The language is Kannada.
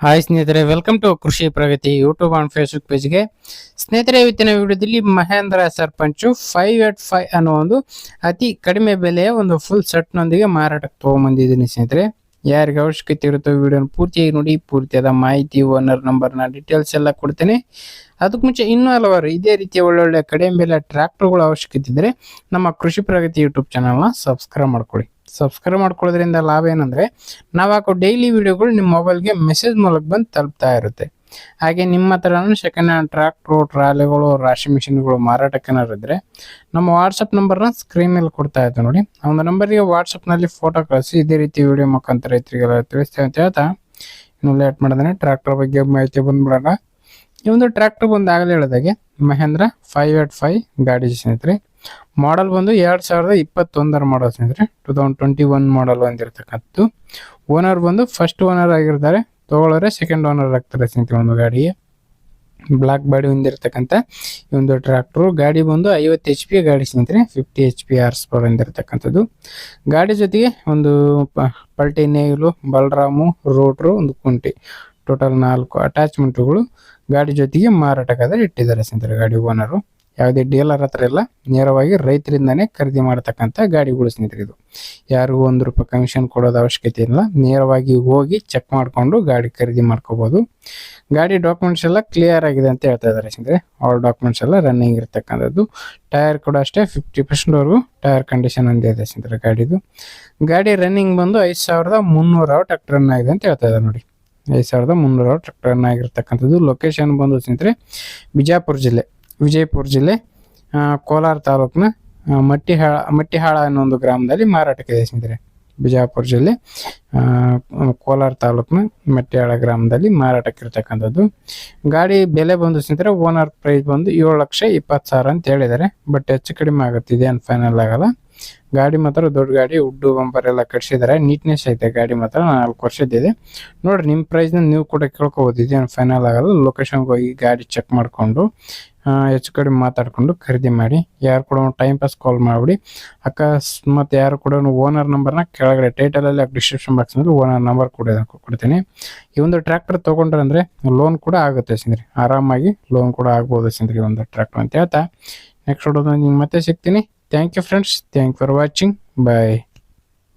ಹಾಯ್ ಸ್ನೇಹಿತರೆ welcome to Krishi Pragati YouTube and Facebook ಪೇಜ್ಗೆ ಸ್ನೇಹಿತರೆ, ಇವತ್ತಿನ ವಿಡಿಯೋದಲ್ಲಿ Mahindra Sarpanch five eight five ಅನ್ನೋ ಒಂದು ಅತಿ ಕಡಿಮೆ ಬೆಲೆಯ ಒಂದು ಫುಲ್ ಸೆಟ್ನೊಂದಿಗೆ ಮಾರಾಟಕ್ಕೆ ತೊಗೊಂಬಂದಿದ್ದೀನಿ ಸ್ನೇಹಿತರೆ. ಯಾರಿಗೆ ಅವಶ್ಯಕತೆ ಇರುತ್ತೋ ವಿಡಿಯೋನ ಪೂರ್ತಿಯಾಗಿ ನೋಡಿ ಪೂರ್ತಿಯಾದ ಮಾಹಿತಿ ಓನರ್ ನಂಬರ್ನ ಡೀಟೇಲ್ಸ್ ಎಲ್ಲ ಕೊಡ್ತೇನೆ. ಅದಕ್ಕೆ ಮುಂಚೆ ಇನ್ನೂ ಹಲವಾರು ಇದೇ ರೀತಿಯ ಒಳ್ಳೊಳ್ಳೆ ಕಡೆ ಮೇಲೆ ಟ್ರ್ಯಾಕ್ಟರ್ಗಳ ಅವಶ್ಯಕತೆ ಇದ್ದರೆ ನಮ್ಮ ಕೃಷಿ ಪ್ರಗತಿ ಯೂಟ್ಯೂಬ್ ಚಾನಲ್ನ ಸಬ್ಸ್ಕ್ರೈಬ್ ಮಾಡ್ಕೊಳ್ಳಿ. ಸಬ್ಸ್ಕ್ರೈಬ್ ಮಾಡ್ಕೊಳ್ಳೋದ್ರಿಂದ ಲಾಭ ಏನಂದರೆ, ನಾವು ಹಾಕೋ ಡೈಲಿ ವಿಡಿಯೋಗಳು ನಿಮ್ಮ ಮೊಬೈಲ್ಗೆ ಮೆಸೇಜ್ ಮೂಲಕ ಬಂದು ತಲುಪ್ತಾ ಇರುತ್ತೆ. ಹಾಗೆ ನಿಮ್ಮ ಹತ್ರನೂ ಸೆಕೆಂಡ್ ಹ್ಯಾಂಡ್ ಟ್ರ್ಯಾಕ್ಟ್ರು ಟ್ರಾಲಿಗಳು ರಾಶಿ ಮಿಷಿನ್ಗಳು ಮಾರಾಟಕ್ಕೆ ಇದ್ರೆ ನಮ್ಮ ವಾಟ್ಸಪ್ ನಂಬರ್ನ ಸ್ಕ್ರೀನ್ ಕೊಡ್ತಾ ಇತ್ತು ನೋಡಿ. ಆ ಒಂದು ನಂಬರ್ಗೆ ವಾಟ್ಸಪ್ನಲ್ಲಿ ಫೋಟೋ ಕಳಿಸಿ, ಇದೇ ರೀತಿ ವಿಡಿಯೋ ಮುಖಾಂತರ ರೈತರಿಗೆಲ್ಲ ತಿಳಿಸ್ತೇವೆ ಅಂತ ಹೇಳ್ತಾ, ಇನ್ನು ಲೇಟ್ ಮಾಡಿದ್ರೆ ಟ್ರ್ಯಾಕ್ಟರ್ ಬಗ್ಗೆ ಮಾಹಿತಿ ಬಂದ್ಬಿಡೋಣ. ಈ ಒಂದು ಟ್ರ್ಯಾಕ್ಟರ್ ಬಂದು ಆಗಲೇ ಹೇಳಿದಾಗೆ, ಮಹೇಂದ್ರ ಫೈವ್ ಏಟ್ ಫೈವ್ ಗಾಡಿ ಸ್ನೇಹಿತರೆ. ಮಾಡಲ್ ಬಂದು ಎರಡು ಸಾವಿರದ ಇಪ್ಪತ್ತೊಂದರ ಮಾಡಲ್ ಸ್ನೇಹಿತರೆ. Two thousand twenty one model ಅಂತಿರ್ತಕ್ಕಂಥದ್ದು owner ಬಂದು ಫಸ್ಟ್ ಓನರ್ ಆಗಿರ್ತಾರೆ. ತಗೊಳ್ಳೋರೆ ಸೆಕೆಂಡ್ ಓನರ್ ಆಗ್ತಾರೆ ಸ್ನೇಹಿತರೆ ಒಂದು ಗಾಡಿಗೆ. ಬ್ಲಾಕ್ ಬಾಡಿ ಹೊಂದಿರತಕ್ಕಂಥ ಈ ಒಂದು ಟ್ರ್ಯಾಕ್ಟ್ರು ಗಾಡಿ ಬಂದು ಐವತ್ತು ಎಚ್ ಪಿ ಗಾಡಿ ಸ್ನೇಹಿತರೆ fifty H P horse power ಹೊಂದಿರತಕ್ಕಂಥದ್ದು ಗಾಡಿ ಜೊತೆಗೆ ಒಂದು ಪಲ್ಟಿ, ನೇಗಿಲು, ಬಲರಾಮು ರೋಟ್ರು ಒಂದು ಕುಂಟಿ. ಟೋಟಲ್ ನಾಲ್ಕು ಅಟ್ಯಾಚ್ಮೆಂಟ್ಗಳು ಗಾಡಿ ಜೊತೆಗೆ ಮಾರಾಟಕ್ಕಾದ್ರೆ ಇಟ್ಟಿದ್ದಾರೆ ಸ್ನೇಹಿತರೆ ಗಾಡಿ ಓನರು ಯಾವುದೇ ಡೀಲರ್ ಹತ್ರ ಇಲ್ಲ, ನೇರವಾಗಿ ರೈತರಿಂದನೇ ಖರೀದಿ ಮಾಡತಕ್ಕಂಥ ಗಾಡಿಗಳು ಸ್ನೇಹಿತರೆ ಇದು. ಯಾರಿಗೂ ಒಂದು ರೂಪಾಯಿ ಕಮಿಷನ್ ಕೊಡೋದು ಅವಶ್ಯಕತೆ ಇಲ್ಲ. ನೇರವಾಗಿ ಹೋಗಿ ಚೆಕ್ ಮಾಡಿಕೊಂಡು ಗಾಡಿ ಖರೀದಿ ಮಾಡ್ಕೋಬೋದು. ಗಾಡಿ ಡಾಕ್ಯುಮೆಂಟ್ಸ್ ಎಲ್ಲ ಕ್ಲಿಯರ್ ಆಗಿದೆ ಅಂತ ಹೇಳ್ತಾ ಇದ್ದಾರೆ ಸ್ನೇಹಿತರೆ. ಅವ್ರ ಡಾಕ್ಯುಮೆಂಟ್ಸ್ ಎಲ್ಲ ರನ್ನಿಂಗ್ ಇರ್ತಕ್ಕಂಥದ್ದು. ಟೈರ್ ಕೂಡ ಅಷ್ಟೇ ಫಿಫ್ಟಿ ಪರ್ಸೆಂಟ್ವರೆಗೂ ಟೈರ್ ಕಂಡೀಷನ್ ಒಂದಿದೆ ಸ್ನೇಹಿತರೆ ಗಾಡಿದು. ಗಾಡಿ ರನ್ನಿಂಗ್ ಬಂದು ಐದು ಸಾವಿರದ ಮುನ್ನೂರು ಅವರ್ ರನ್ ಆಗಿದೆ ಅಂತ ಹೇಳ್ತಾ ಇದ್ದಾರೆ ನೋಡಿ. ಐದು ಸಾವಿರದ ಮುನ್ನೂರು ಟ್ರ್ಯಾಕ್ಟರ್ ರನ್ ಆಗಿರ್ತಕ್ಕಂಥದ್ದು. ಲೊಕೇಶನ್ ಬಂದು ಸ್ನೇಹಿತರೆ, ಬಿಜಾಪುರ ಜಿಲ್ಲೆ. ವಿಜಯಪುರ ಜಿಲ್ಲೆ ಕೋಲಾರ ತಾಲೂಕಿನ ಮಟ್ಟಿಹಾಳ ಮಟ್ಟಿಹಾಳ ಅನ್ನೋ ಒಂದು ಗ್ರಾಮದಲ್ಲಿ ಮಾರಾಟಕ್ಕೆ ಸ್ನೇಹಿತರೆ ಬಿಜಾಪುರ ಜಿಲ್ಲೆ ಕೋಲಾರ ತಾಲೂಕಿನ ಮಟ್ಟಿಹಾಳ ಗ್ರಾಮದಲ್ಲಿ ಮಾರಾಟಕ್ಕಿರ್ತಕ್ಕಂಥದ್ದು. ಗಾಡಿ ಬೆಲೆ ಬಂದು ಸ್ನೇಹಿತರೆ, ಓನರ್ ಪ್ರೈಸ್ ಬಂದು ಏಳು ಲಕ್ಷ ಇಪ್ಪತ್ತು ಸಾವಿರ ಅಂತ ಹೇಳಿದ್ದಾರೆ. ಬಟ್ ಹೆಚ್ಚು ಕಡಿಮೆ ಆಗುತ್ತಿದೆ ಅಂತ ಫೈನಲ್ ಆಗಲ್ಲ. ಗಾಡಿ ಮಾತ್ರ ದೊಡ್ಡ ಗಾಡಿ, ಉಡ್ಡು ಬಂಪರ್ ಎಲ್ಲ ಕಟ್ಸಿದ್ದಾರೆ. ನೀಟ್ನೆಸ್ ಐತೆ ಗಾಡಿ ಮಾತ್ರ, ನಾಲ್ಕು ವರ್ಷದಿದೆ ನೋಡ್ರಿ, ನಿಮ್ಮ ಪ್ರೈಸ್ನ ನೀವು ಕೂಡ ಕೇಳ್ಕೊಬೋದು ಇದೇನು ಫೈನಲ್ ಆಗಲ್ಲ. ಲೊಕೇಶನ್ಗೆ ಹೋಗಿ ಗಾಡಿ ಚೆಕ್ ಮಾಡಿಕೊಂಡು ಹೆಚ್ಚು ಕಡಿಮೆ ಮಾತಾಡಿಕೊಂಡು ಖರೀದಿ ಮಾಡಿ. ಯಾರು ಕೂಡ ಟೈಮ್ ಪಾಸ್ ಕಾಲ್ ಮಾಡಿಬಿಡಿ. ಅಕಸ್ಮಾತ್ ಯಾರು ಕೂಡ ಓನರ್ ನಂಬರ್ನ ಕೆಳಗಡೆ ಟೈಟಲಲ್ಲಿ ಡಿಸ್ಕ್ರಿಪ್ಷನ್ ಬಾಕ್ಸ್ನಲ್ಲಿ ಓನರ್ ನಂಬರ್ ಕೂಡ ಕೊಡ್ತೀನಿ. ಈ ಒಂದು ಟ್ರ್ಯಾಕ್ಟರ್ ತೊಗೊಂಡ್ರೆ ಅಂದರೆ ಲೋನ್ ಕೂಡ ಆಗುತ್ತೆ ಸಿಂದ್ರಿ. ಆರಾಮಾಗಿ ಲೋನ್ ಕೂಡ ಆಗ್ಬೋದು ಸಿಂದ್ರಿ ಒಂದು ಟ್ರ್ಯಾಕ್ಟರ್ ಅಂತ ಹೇಳ್ತಾ. ನೆಕ್ಸ್ಟ್ ನೋಡೋದು ನಿಮ್ಗೆ ಮತ್ತೆ ಸಿಗ್ತೀನಿ. Thank you friends thank for watching bye